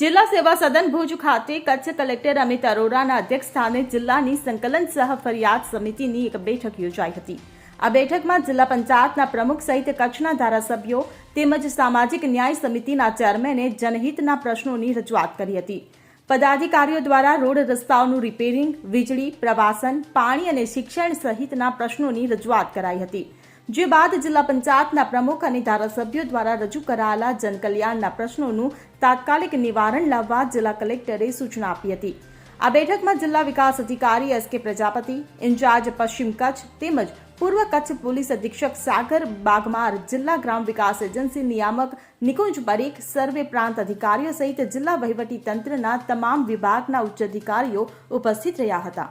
જિલ્લા સેવા સદન ભુજ ખાતે કચ્છ કલેક્ટર અમિત અરોરાના અધ્યક્ષ સ્થાને જિલ્લાની સંકલન સહ ફરિયાદ સમિતિની એક બેઠક યોજાઈ હતી. આ બેઠકમાં જિલ્લા પંચાયતના પ્રમુખ સહિત કચ્છના ધારાસભ્યો તેમજ સામાજિક ન્યાય સમિતિના ચેરમેને જનહિતના પ્રશ્નોની રજૂઆત કરી હતી. પદાધિકારીઓ દ્વારા રોડ રસ્તાઓનું રિપેરિંગ વીજળી, પ્રવાસન, પાણી અને શિક્ષણ સહિતના પ્રશ્નોની રજૂઆત કરાઈ હતી. જે બાદ જિલ્લા પંચાયતના પ્રમુખ અને ધારાસભ્યો દ્વારા રજૂ કરાયેલા જનકલ્યાણના પ્રશ્નોનું તાત્કાલિક નિવારણ લાવવા જિલ્લા કલેક્ટરે સૂચના આપી હતી. આ બેઠકમાં જિલ્લા વિકાસ અધિકારી એસ કે પ્રજાપતિ, ઇન્ચાર્જ પશ્ચિમ કચ્છ તેમજ પૂર્વ કચ્છ પોલીસ અધિક્ષક સાગર બાગમાર, જિલ્લા ગ્રામ વિકાસ એજન્સી નિયામક નિકુંજ પરીખ, સર્વે પ્રાંત અધિકારીઓ સહિત જિલ્લા વહીવટી તંત્રના તમામ વિભાગના ઉચ્ચ અધિકારીઓ ઉપસ્થિત રહ્યા હતા.